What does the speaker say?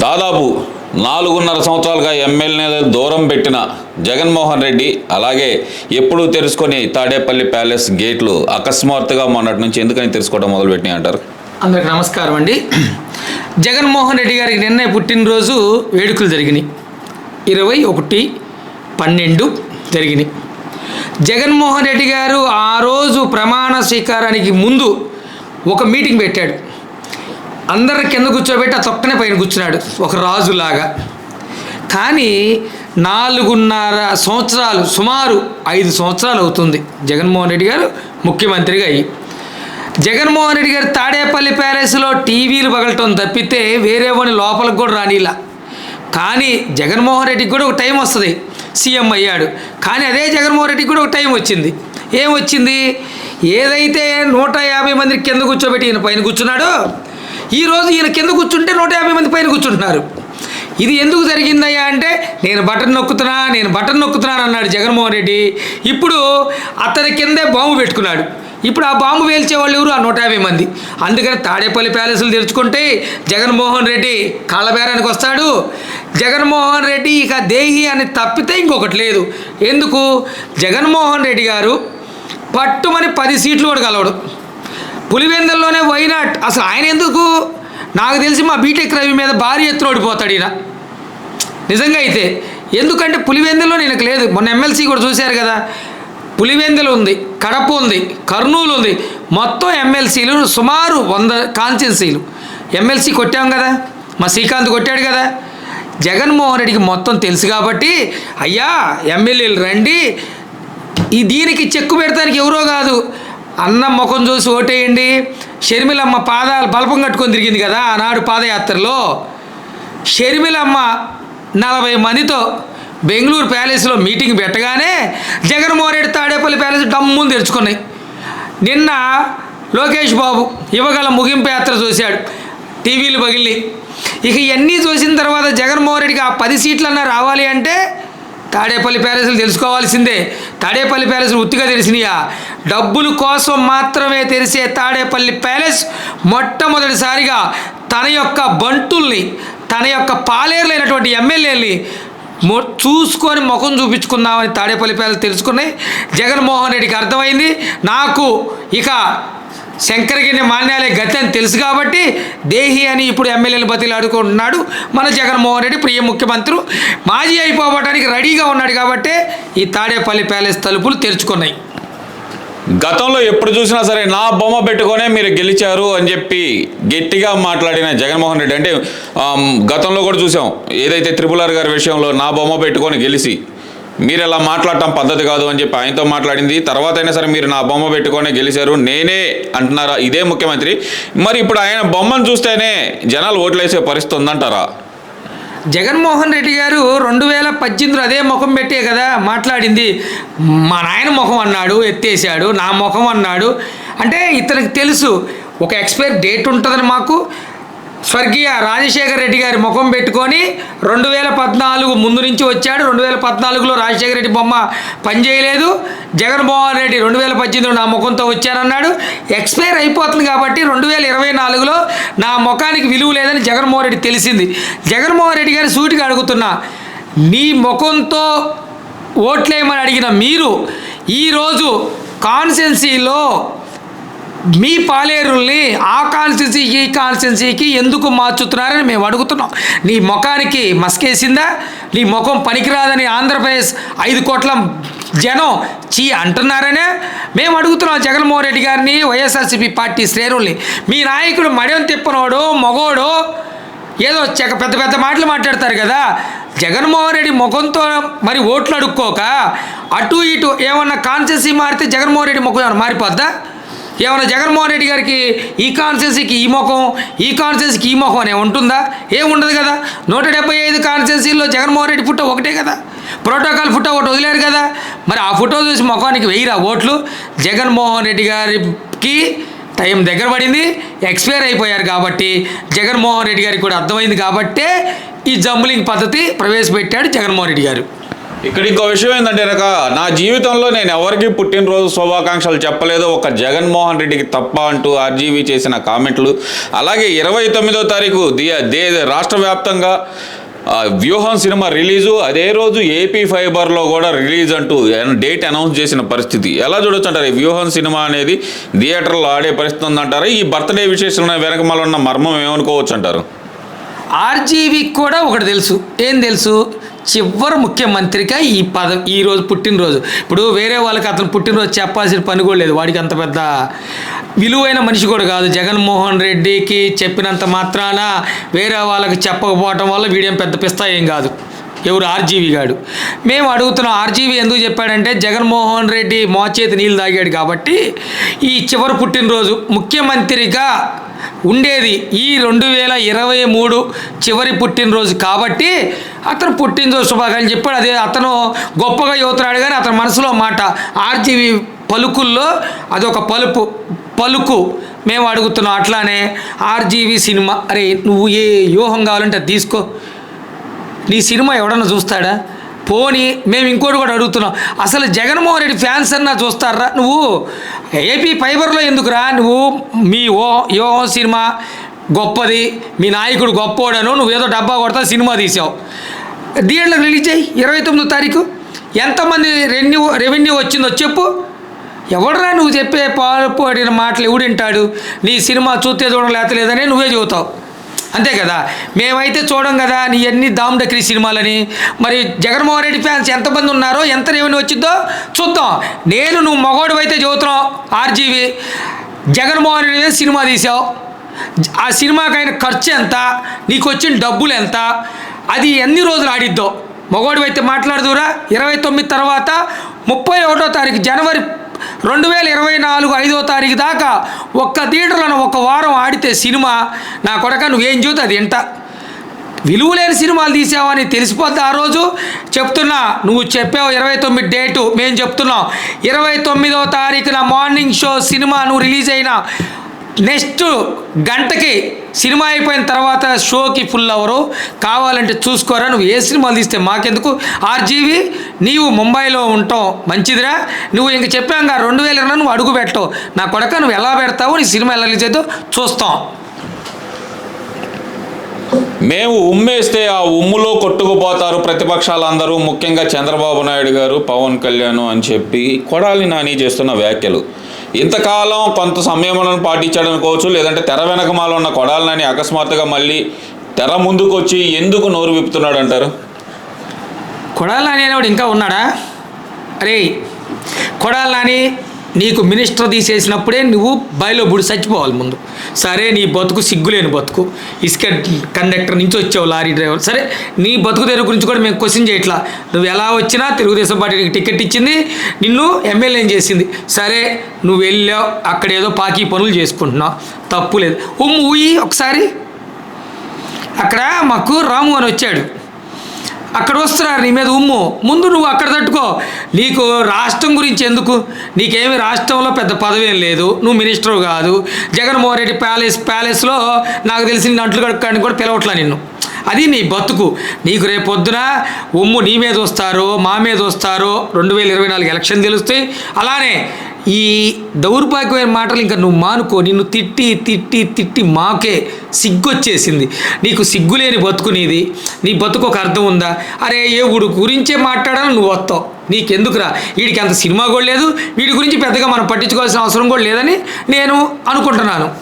దాదాపు నాలుగున్నర సంవత్సరాలుగా ఎమ్మెల్యేల దూరం పెట్టిన జగన్మోహన్ రెడ్డి అలాగే ఎప్పుడూ తెలుసుకొని తాడేపల్లి ప్యాలెస్ గేట్లు అకస్మాత్తుగా మొన్నటి నుంచి ఎందుకని తెలుసుకోవడం మొదలుపెట్టినాయి అంటారు? అందరికి నమస్కారం అండి. జగన్మోహన్ రెడ్డి గారికి నిన్న పుట్టినరోజు వేడుకలు జరిగినాయి. ఇరవై ఒకటి పన్నెండు జరిగినాయి. జగన్మోహన్ రెడ్డి గారు ఆ రోజు ప్రమాణ స్వీకారానికి ముందు ఒక మీటింగ్ పెట్టాడు. అందరి కింద కూర్చోబెట్టి ఆ తొక్కనే పైన కూర్చున్నాడు ఒక రాజులాగా. కానీ నాలుగున్నర సంవత్సరాలు సుమారు ఐదు సంవత్సరాలు అవుతుంది. జగన్మోహన్ రెడ్డి గారు ముఖ్యమంత్రిగా అయ్యి. జగన్మోహన్ రెడ్డి గారు తాడేపల్లి ప్యాలెస్లో టీవీలు పగలటం తప్పితే వేరే వాడిని లోపలికి కూడా రానిలా కానీ జగన్మోహన్ రెడ్డికి కూడా ఒక టైం వస్తుంది. సీఎం అయ్యాడు. కానీ అదే జగన్మోహన్ రెడ్డికి కూడా ఒక టైం వచ్చింది. ఏం వచ్చింది? ఏదైతే నూట యాభై మంది కింద కూర్చోబెట్టి ఈయన పైన కూర్చున్నాడో ఈరోజు ఈయన కింద కూర్చుంటే నూట యాభై మంది పైన కూర్చుంటున్నారు. ఇది ఎందుకు జరిగిందయ్యా అంటే నేను బటన్ నొక్కుతున్నా నేను బటన్ నొక్కుతున్నాను అన్నాడు జగన్మోహన్ రెడ్డి. ఇప్పుడు అతని కిందే బాంబు పెట్టుకున్నాడు. ఇప్పుడు ఆ బాంబు వేల్చే వాళ్ళు ఎవరు? ఆ నూట యాభై మంది. అందుకని తాడేపల్లి ప్యాలెస్లు తెరుచుకుంటే జగన్మోహన్ రెడ్డి కాళ్ళబేరానికి వస్తాడు. జగన్మోహన్ రెడ్డి ఇక దేహి అని తప్పితే ఇంకొకటి లేదు. ఎందుకు? జగన్మోహన్ రెడ్డి గారు పట్టుమని పది సీట్లు కూడా కలవడు పులివెందుల్లోనే వైనాట్ అసలు ఆయన ఎందుకు? నాకు తెలిసి మా బీటెక్ రవి మీద భారీ ఎత్తున ఓడిపోతాడు ఈయన. నిజంగా అయితే ఎందుకంటే పులివెందులో నేను లేదు. మొన్న ఎమ్మెల్సీ కూడా చూశారు కదా పులివెందులు ఉంది కడప ఉంది కర్నూలు ఉంది. మొత్తం ఎమ్మెల్సీలు సుమారు వంద కాన్స్టిట్యున్సీలు. ఎమ్మెల్సీ కొట్టాం కదా మా శ్రీకాంత్ కొట్టాడు కదా. జగన్మోహన్ రెడ్డికి మొత్తం తెలుసు కాబట్టి అయ్యా ఎమ్మెల్యేలు రండి. ఈ దీనికి చెక్కు పెడతానికి ఎవరో కాదు. అన్న ముఖం చూసి ఓటేయండి. షర్మిలమ్మ పాదాలు బల్పం కట్టుకొని తిరిగింది కదా ఆనాడు పాదయాత్రలో. షర్మిలమ్మ నలభై మందితో బెంగళూరు ప్యాలెస్లో మీటింగ్ పెట్టగానే జగన్మోహన్ రెడ్డి తాడేపల్లి ప్యాలెస్ డమ్ములు తెరుచుకున్నాయి. నిన్న లోకేష్ బాబు ఇవ్వగల ముగింపు యాత్ర చూశాడు. టీవీలు పగిలి ఇక ఇవన్నీ చూసిన తర్వాత జగన్మోహన్ రెడ్డికి ఆ పది సీట్లన్నా రావాలి అంటే తాడేపల్లి ప్యాలెస్లు తెలుసుకోవాల్సిందే. తాడేపల్లి ప్యాలెస్లు ఉత్తిగా తెలిసినాయా? డబ్బుల కోసం మాత్రమే తెరిచే తాడేపల్లి ప్యాలెస్ మొట్టమొదటిసారిగా తన యొక్క బంటుల్ని తన యొక్క పాలేరులైనటువంటి ఎమ్మెల్యేలని మొ చూసుకొని ముఖం చూపించుకుందామని తాడేపల్లి ప్యాలెస్ తెలుసుకున్నాయి. జగన్మోహన్ రెడ్డికి అర్థమైంది. నాకు ఇక శంకరగిరి మాన్యాలే గతి అని తెలుసు కాబట్టి దేహి అని ఇప్పుడు ఎమ్మెల్యేలు బతిలు ఆడుకుంటున్నాడు మన జగన్మోహన్ రెడ్డి ప్రియ ముఖ్యమంత్రి. మాజీ అయిపోవడానికి రెడీగా ఉన్నాడు కాబట్టి ఈ తాడేపల్లి ప్యాలెస్ తలుపులు తెరుచుకున్నాయి. గతంలో ఎప్పుడు చూసినా సరే నా బొమ్మ పెట్టుకొనే మీరు గెలిచారు అని చెప్పి గట్టిగా మాట్లాడిన జగన్మోహన్ రెడ్డి. అంటే గతంలో కూడా చూసాం. ఏదైతే త్రిపుల్ గారి విషయంలో నా బొమ్మ పెట్టుకొని గెలిచి మీరు ఇలా మాట్లాడటం పద్ధతి కాదు అని చెప్పి ఆయనతో మాట్లాడింది. తర్వాత అయినా సరే మీరు నా బొమ్మ పెట్టుకొని గెలిచారు నేనే అంటున్నారా? ఇదే ముఖ్యమంత్రి. మరి ఇప్పుడు ఆయన బొమ్మను చూస్తేనే జనాలు ఓట్లేసే పరిస్థితి ఉందంటారా? జగన్మోహన్ రెడ్డి గారు రెండు వేల పద్దెనిమిదిలో అదే ముఖం పెట్టే కదా మాట్లాడింది. మా నాయన ముఖం అన్నాడు ఎత్తేసాడు నా ముఖం అన్నాడు. అంటే ఇతనికి తెలుసు ఒక ఎక్స్పైర్ డేట్ ఉంటుందని మాకు స్వర్గీయ రాజశేఖర రెడ్డి గారి ముఖం పెట్టుకొని రెండు వేల పద్నాలుగు ముందు నుంచి వచ్చాడు. రెండు వేల పద్నాలుగులో రాజశేఖర రెడ్డి బొమ్మ పనిచేయలేదు. జగన్మోహన్ రెడ్డి రెండు వేల పద్దెనిమిదిలో నా ముఖంతో వచ్చానన్నాడు ఎక్స్పైర్ అయిపోతుంది కాబట్టి రెండు వేల ఇరవై నాలుగులో నా ముఖానికి విలువ లేదని జగన్మోహన్ రెడ్డి తెలిసింది. జగన్మోహన్ రెడ్డి గారి సూటిగా అడుగుతున్నా నీ ముఖంతో ఓట్లేయమని అడిగిన మీరు ఈరోజు కాన్సెన్సీలో మీ పాలేరుల్ని ఆ కాన్స్టిట్యూన్సీ ఈ కాన్స్టిట్యున్సీకి ఎందుకు మార్చుతున్నారని మేము అడుగుతున్నాం. నీ ముఖానికి మస్కేసిందా? నీ ముఖం పనికిరాదని ఆంధ్రప్రదేశ్ ఐదు కోట్ల జనం చీ అంటున్నారనే మేము అడుగుతున్నాం జగన్మోహన్ రెడ్డి గారిని వైఎస్ఆర్సీపీ పార్టీ శ్రేణుల్ని. మీ నాయకుడు మడెం తిప్పనోడు మగోడు ఏదో చెక్క పెద్ద పెద్ద మాటలు మాట్లాడతారు కదా. జగన్మోహన్ రెడ్డి ముఖంతో మరి ఓట్లు అడుక్కోక అటు ఇటు ఏమన్నా కాన్సెన్సీ మారితే జగన్మోహన్ రెడ్డి ముఖం మారిపోద్దా? ఏమైనా జగన్మోహన్ రెడ్డి గారికి ఈ కాన్స్టెన్సీకి ఈ ముఖం ఈ కాన్స్టెన్సీకి ఈ ముఖం అనే ఉంటుందా? ఏముండదు కదా. నూట డెబ్బై ఐదు కాన్స్టెన్సీల్లో జగన్మోహన్ రెడ్డి ఫోటో ఒకటే కదా. ప్రోటోకాల్ ఫోటో ఒకటి వదిలేరు కదా. మరి ఆ ఫోటో చూసి ముఖానికి వెయ్యిరా ఓట్లు? జగన్మోహన్ రెడ్డి గారికి టైం దగ్గర పడింది ఎక్స్పైర్ అయిపోయారు కాబట్టి జగన్మోహన్ రెడ్డి గారికి కూడా అర్థమైంది కాబట్టే ఈ జంబులింగ్ పద్ధతి ప్రవేశపెట్టాడు జగన్మోహన్ రెడ్డి గారు. ఇక్కడ ఇంకో విషయం ఏంటంటే రక నా జీవితంలో నేను ఎవరికి పుట్టినరోజు శుభాకాంక్షలు చెప్పలేదు. ఒక జగన్మోహన్ రెడ్డికి తప్ప అంటూ ఆర్జీవీ చేసిన కామెంట్లు. అలాగే ఇరవై తొమ్మిదో తారీఖు దే- దే రాష్ట్ర వ్యాప్తంగా వ్యూహం సినిమా రిలీజు. అదే రోజు ఏపీ ఫైబర్లో కూడా రిలీజ్ అంటూ డేట్ అనౌన్స్ చేసిన పరిస్థితి. ఎలా చూడొచ్చు అంటారు ఈ వ్యూహం సినిమా అనేది థియేటర్లో ఆడే పరిస్థితి ఉందంటారా? ఈ బర్త్డే విశేషంలో వెనకమాల ఉన్న మర్మం ఏమనుకోవచ్చు అంటారు ఆర్జీవీకి కూడా ఒకటి తెలుసు. ఏం తెలుసు? చివరి ముఖ్యమంత్రిగా ఈ పద ఈ రోజు పుట్టినరోజు. ఇప్పుడు వేరే వాళ్ళకి అతను పుట్టినరోజు చెప్పాల్సిన పని కూడా లేదు. వాడికి అంత పెద్ద విలువైన మనిషి కూడా కాదు. జగన్మోహన్ రెడ్డికి చెప్పినంత మాత్రాన వేరే వాళ్ళకి చెప్పకపోవటం వల్ల వీడేం పెద్ద పిస్తా ఏం కాదు. ఎవరు ఆర్జీవి గాడు. మేము అడుగుతున్నాం ఆర్జీవి ఎందుకు చెప్పాడంటే జగన్మోహన్ రెడ్డి మోచేతి నీళ్ళు తాగాడు కాబట్టి ఈ చివరి పుట్టినరోజు ముఖ్యమంత్రిగా ఉండేది ఈ రెండు వేల ఇరవై మూడు చివరి పుట్టినరోజు కాబట్టి అతను పుట్టినరోజు శుభాకాంక్షలు చెప్పాడు. అదే అతను గొప్పగా యువతరాడు కానీ అతని మనసులో మాట ఆర్జీవి పలుకుల్లో అదొక పలుపు పలుకు. మేము అడుగుతున్నాం అట్లానే ఆర్జీవి సినిమా అరే నువ్వు ఏ వ్యూహం కావాలంటే అది తీసుకో. నీ సినిమా ఎవడన్నా చూస్తాడా? పోనీ మేము ఇంకోటి కూడా అడుగుతున్నాం. అసలు జగన్మోహన్ రెడ్డి ఫ్యాన్స్ అన్నా చూస్తారా? నువ్వు ఏపీ ఫైబర్లో ఎందుకురా? నువ్వు మీ ఓ యో సినిమా గొప్పది మీ నాయకుడు గొప్పోడను నువ్వేదో డబ్బా కొడతా సినిమా తీసావు. థియేటర్లో రిలీజ్ అయ్యి ఇరవై తొమ్మిదో తారీఖు. ఎంతమంది రెన్యూ రెవెన్యూ వచ్చిందో చెప్పు. ఎవడరా నువ్వు చెప్పే పాల్పడిన మాటలు ఎవడింటాడు నీ సినిమా చూస్తే చూడడం లేతలేదని నువ్వే చెబుతావు. అంతే కదా? మేమైతే చూడం కదా నీ అన్ని దామ్డక్రి సినిమాలని. మరి జగన్మోహన్ రెడ్డి ఫ్యాన్స్ ఎంతమంది ఉన్నారో ఎంత రెవెన్యూ వచ్చిందో చూద్దాం. నేను నువ్వు మగోడు అయితే చదువుతున్నావు ఆర్జీవి. జగన్మోహన్ రెడ్డి మీద సినిమా తీసావు. ఆ సినిమాకి అయిన ఖర్చు ఎంత? నీకు వచ్చిన డబ్బులు ఎంత? అది ఎన్ని రోజులు ఆడిద్దో? మగోడు అయితే మాట్లాడదురా ఇరవై తొమ్మిది తర్వాత ముప్పై ఒకటో తారీఖు జనవరి రెండు వేల ఇరవై నాలుగు ఐదో తారీఖు దాకా ఒక్క థియేటర్లను ఒక వారం ఆడితే సినిమా నా కొడక నువ్వేం చూస్తే అది ఎంత? విలువలేని సినిమాలు తీసావని తెలిసిపోద్ది ఆ రోజు. చెప్తున్నా నువ్వు చెప్పావు ఇరవై తొమ్మిది డేటు మేము చెప్తున్నాం. ఇరవై తొమ్మిదో తారీఖున మార్నింగ్ షో సినిమా నువ్వు రిలీజ్ అయిన నెక్స్ట్ గంటకి సినిమా అయిపోయిన తర్వాత షోకి ఫుల్ అవరు కావాలంటే చూసుకోరా నువ్వు ఏ సినిమాలు తీస్తే మాకెందుకు? ఆర్జీవి నీవు ముంబైలో ఉంటావు మంచిదిరా. నువ్వు ఇంక చెప్పాక రెండు వేల ఇరవై నువ్వు అడుగు పెట్టవు. నా కొడక నువ్వు ఎలా పెడతావు నీ సినిమా ఎలా రిలీజ్ అవుతుందో చూస్తాం. మేము ఉమ్మేస్తే ఆ ఉమ్ములో కొట్టుకుపోతారు ప్రతిపక్షాలందరూ ముఖ్యంగా చంద్రబాబు నాయుడు గారు పవన్ కళ్యాణ్ అని చెప్పి కొడాలి నాని చేస్తున్న వ్యాఖ్యలు. ఇంతకాలం కొంత సంయమనం పాటించాడు అనుకోవచ్చు లేదంటే తెర వెనకమాల ఉన్న కొడాలని నాని అకస్మాత్తుగా మళ్ళీ తెర ముందుకు వచ్చి ఎందుకు నోరు విప్పుతున్నాడు అంటారు? కొడాలని అనేవాడు ఇంకా ఉన్నాడా? అరే కొడాలని నాని నీకు మినిస్టర్ తీసేసినప్పుడే నువ్వు బయలో బుడి చచ్చిపోవాలి ముందు. సరే నీ బతుకు సిగ్గులేని బతుకు. ఇసుక కండక్టర్ నుంచి వచ్చావు లారీ డ్రైవర్. సరే నీ బతుకు తెరువు గురించి కూడా మేము క్వశ్చన్ చేయట్లా. నువ్వు ఎలా వచ్చినా తెలుగుదేశం పార్టీకి టికెట్ ఇచ్చింది నిన్ను ఎమ్మెల్యేని చేసింది. సరే నువ్వు వెళ్ళావు అక్కడ ఏదో పాకీ పనులు చేసుకుంటున్నావు. తప్పు లేదు. ఉమ్ము ఊయి ఒకసారి. అక్కడ మాకు రాము అని వచ్చాడు. అక్కడ వస్తున్నారు నీ మీద ఉమ్ము. ముందు నువ్వు అక్కడ తట్టుకో. నీకు రాష్ట్రం గురించి ఎందుకు? నీకేమి రాష్ట్రంలో పెద్ద పదవి ఏం లేదు. నువ్వు మినిస్టర్ కాదు. జగన్మోహన్ రెడ్డి ప్యాలెస్ ప్యాలెస్లో నాకు తెలిసిన నంట్లు కడుక్కాడిని కూడా పిలవట్లా నిన్ను. అది నీ బతుకు. నీకు రేపు పొద్దున ఉమ్ము నీ మీద వస్తారో మా మీద వస్తారో రెండు వేల ఇరవై నాలుగు ఎలక్షన్ తెలుస్తాయి అలానే ఈ దౌర్భాగ్యమైన మాటలు ఇంకా నువ్వు మానుకో నిన్ను తిట్టి తిట్టి తిట్టి మాకే సిగ్గొచ్చేసింది. నీకు సిగ్గులేని బతుకునేది నీ బతుకు ఒక అర్థం ఉందా? అరే ఏ ఊడు గురించే మాట్లాడాలని నువ్వు వస్తావు. నీకెందుకురా? వీడికి అంత సినిమా కూడా లేదు. వీడి గురించి పెద్దగా మనం పట్టించుకోవాల్సిన అవసరం కూడా లేదని నేను అనుకుంటున్నాను.